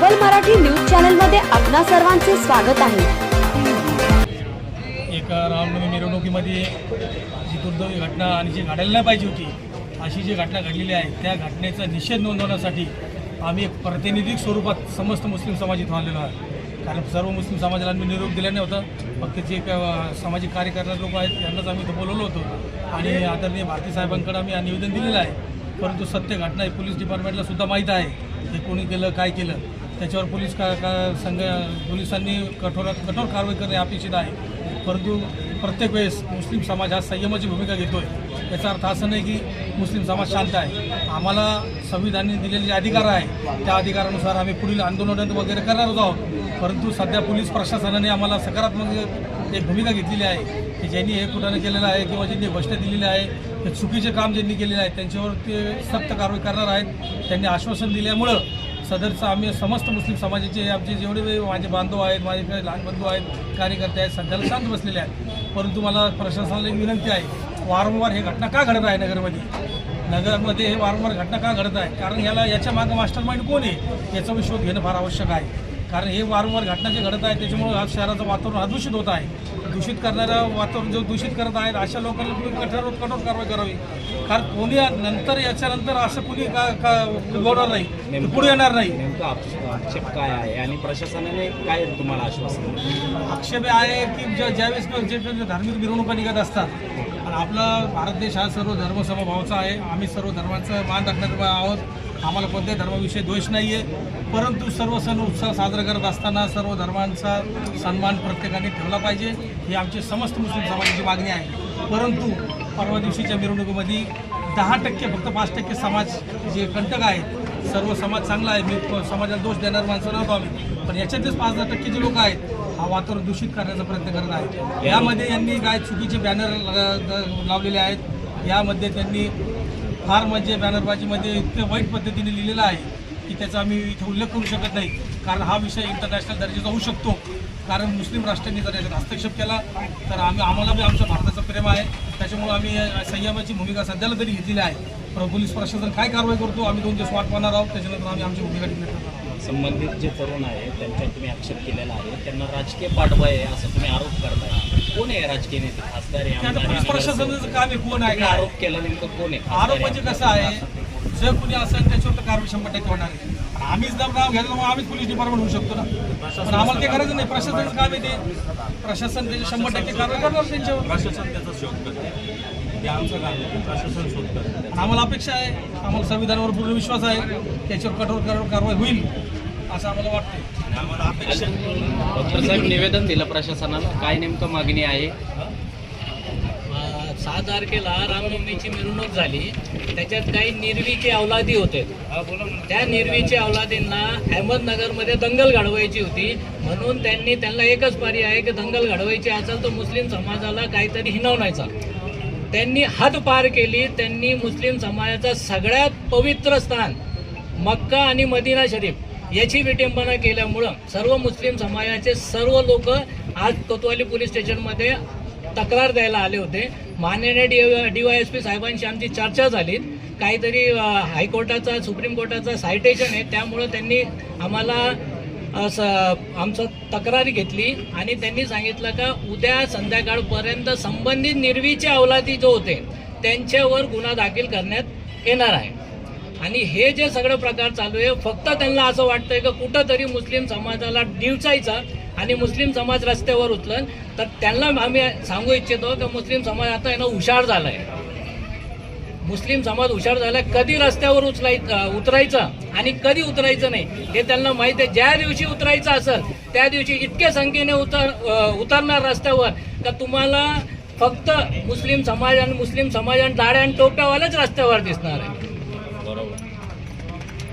Global Marathi news चॅनलमध्ये आपणा सर्वांचे स्वागत आहे. एका रामनवमी मिरवणुकीमध्ये जी दुर्दैवी घटना आणि जी घडायला नाही पाहिजे होती अशी जी घटना घडलेली आहे त्या घटनेचा निषेध नोंदवण्यासाठी आम्ही एक स्वरूपात समस्त मुस्लिम समाज इथं आलेलो आहे कारण सर्व मुस्लिम समाजाला आम्ही निरोप दिला नव्हता. फक्त जे सामाजिक कार्य लोक आहेत त्यांनाच आम्ही इथं बोलवलं होतो. आणि आदरणीय भारती साहेबांकडे आम्ही निवेदन दिलेलं आहे. परंतु सत्य घटना ही पोलीस डिपार्टमेंटला सुद्धा माहीत आहे. हे कोणी केलं काय केलं? त्याच्यावर पोलीस का का संघ पोलिसांनी कठोरात कठोर कारवाई करणे अपेक्षित आहे. परंतु प्रत्येक वेळेस मुस्लिम समाज हा संयमाची भूमिका घेतोय. याचा अर्थ असं नाही की मुस्लिम समाज शांत आहे. आम्हाला संविधानाने दिलेले जे अधिकार आहे त्या अधिकारानुसार आम्ही पुढील आंदोलन वगैरे करणारच आहोत. परंतु सध्या पोलीस प्रशासनाने आम्हाला सकारात्मक एक भूमिका घेतलेली आहे की ज्यांनी हे कुठाने केलेलं आहे किंवा ज्यांनी भ्रष्ट दिलेले आहे ते चुकीचे काम ज्यांनी केलेले आहे त्यांच्यावर ते सक्त कारवाई करणार आहेत. त्यांनी आश्वासन दिल्यामुळं सदरचं आम्ही समस्त मुस्लिम समाजाचे आमचे जेवढे माझे बांधव आहेत माझे काही लहान बंधू आहेत कार्यकर्ते आहेत सध्याला शांत बसलेले आहेत. परंतु मला प्रशासनाला विनंती आहे वारंवार हे घटना का घडत आहे नगरमध्ये? नगरमध्ये हे वारंवार घटना का घडत आहे? कारण याला याच्या मागं मास्टर माइंड कोण आहे? याचा मी शोध घेणं फार आवश्यक आहे. कारण हे वारंवार घटना जे घडत आहे त्याच्यामुळे आज शहराचं वातावरण अदूषित होत आहे. दूषित करणारं वातावरण जो दूषित करत आहेत अशा लोकांना तुम्ही कठोर कठोर कारवाई करावी. कारण कोणी नंतर याच्यानंतर असं कुणी का का उगवणार नाही पुढे येणार नाही. नेमका आक्ष- आक्षेप काय आहे? आणि प्रशासनाने काय तुम्हाला आश्वासन? आक्षेप आहे की ज्या ज्यावेळेस जे धार्मिक मिरवणुका निघत असतात आणि आपला भारत देश हा सर्व धर्मसमभावाचा आहे. आम्ही सर्व धर्मांचं मान राखणारे आहोत. आम्हाला कोणत्याही धर्माविषयी द्वेष नाही आहे परंतु सर्व सण उत्सव साजरा करत असताना सर्व धर्मांचा सन्मान प्रत्येकाने ठेवला पाहिजे. ही आमची समस्त मुस्लिम समाजाची मागणी आहे. परंतु परवा दिवशीच्या मिरवणुकीमध्ये दहा टक्के फक्त पाच टक्के समाज जे कंटक आहेत सर्व समाज चांगला आहे. मी समाजाला दोष देणार माणसं नव्हतो आम्ही. पण याच्यातच पाच दहा टक्के जे लोक आहेत हा वातावरण दूषित करण्याचा प्रयत्न करत आहेत. यामध्ये यांनी काय चुकीचे बॅनर लावलेले आहेत यामध्ये त्यांनी फार म्हणजे बॅनरबाजीमध्ये इतक्या वाईट पद्धतीने लिहिलेलं आहे की त्याचा आम्ही इथे उल्लेख करू शकत नाही. कारण हा विषय इंटरनॅशनल दर्जाचा होऊ शकतो. कारण मुस्लिम राष्ट्रांनी जर याच्यात हस्तक्षेप केला तर आम्ही आम्हाला बी आमच्या भारताचं प्रेम आहे. त्याच्यामुळं आम्ही संयमाची भूमिका सध्याला तरी घेतलेली आहे. पण पोलीस प्रशासन काय कारवाई करतो आम्ही दोन दिवस वाट पाहणार आहोत. त्याच्यानंतर आम्ही आमची भूमिका डिक्लेअर करणार आहोत. संबंधित जे तरुण आहे त्यांच्यावर तुम्ही आक्षेप केलेला आहे त्यांना राजकीय पाठबळ आहे असं तुम्ही आरोप करताय. कोण आहे राजकीय नेते? खासदार आहे ते आमदार प्रशासनाचं काम आहे. कोण आहे? तुम्ही काय आरोप केला नेमकं कोण आहे? खासदार आरोप आहे, म्हणजे आमदार कसं आहे? आहे. जर कुणी असेल त्याच्यावर तर कारवाई शंभर टक्के होणार आहे. आणि आम्हीच जर नाव घेतलं मग आम्हीच पोलीस डिपार्टमेंट होऊ शकतो ना? पण आम्हाला ते करायचं नाही. प्रशासनाचं काम आहे ते. प्रशासन त्याचे शंभर टक्के कारवाई करणार त्यांच्यावर. प्रशासन त्याचा शोध करते हे आमचं काम. प्रशासन शोध करते आणि आम्हाला अपेक्षा आहे. आम्हाला संविधानावर पूर्ण विश्वास आहे. त्याच्यावर कठोर कठोर कारवाई होईल. असं आम्हाला वाटतं आणि आम्हाला अपेक्षा डॉक्टर साहेब निवेदन दिलं प्रशासनाला काय नेमकं मागणी आहे? सहा तारखेला रामनवमीची मिरवणूक झाली. त्याच्यात काही निर्वीचे अवलादी होते. त्या निर्वीचे अवलादींना अहमदनगरमध्ये दंगल घडवायची होती. म्हणून त्यांनी त्यांना एकच पर्याय आहे की दंगल घडवायची असेल तर मुस्लिम समाजाला काहीतरी हिनवण्याचा त्यांनी हद पार केली. त्यांनी मुस्लिम समाजाचं सगळ्यात पवित्र स्थान मक्का आणि मदिना शरीफ. याची विटंबना केल्यामुळं सर्व मुस्लिम समाजाचे सर्व लोक आज कोतवाली पोलीस स्टेशनमध्ये तक्रार द्यायला आले होते. माननीय D D Y S P साहेबांशी आमची चर्चा झाली. काहीतरी हायकोर्टाचा सुप्रीम कोर्टाचा सायटेशन आहे. त्यामुळं त्यांनी आम्हाला असं आमचं तक्रारी घेतली आणि त्यांनी सांगितलं का उद्या संध्याकाळपर्यंत संबंधित निर्वीचे अवलादी जो होते त्यांच्यावर गुन्हा दाखल करण्यात येणार आहे. आणि हे जे सगळं प्रकार चालू आहे फक्त त्यांना असं वाटतंय का कुठंतरी मुस्लिम समाजाला डिवचायचा आणि मुस्लिम समाज रस्त्यावर उचलन. तर त्यांना आम्ही सांगू इच्छितो की मुस्लिम समाज आता आहे ना हुशार झाला आहे मुस्लिम समाज हुशार झाला कधी रस्त्यावर उचलाय उतरायचं आणि कधी उतरायचं नाही हे त्यांना माहिती आहे. ज्या दिवशी उतरायचं असेल त्या दिवशी इतक्या संख्येने उतर उतरणार रस्त्यावर का तुम्हाला फक्त मुस्लिम समाज आणि मुस्लिम समाज आणि दाड्या आणि टोप्यावालाच रस्त्यावर दिसणार आहे.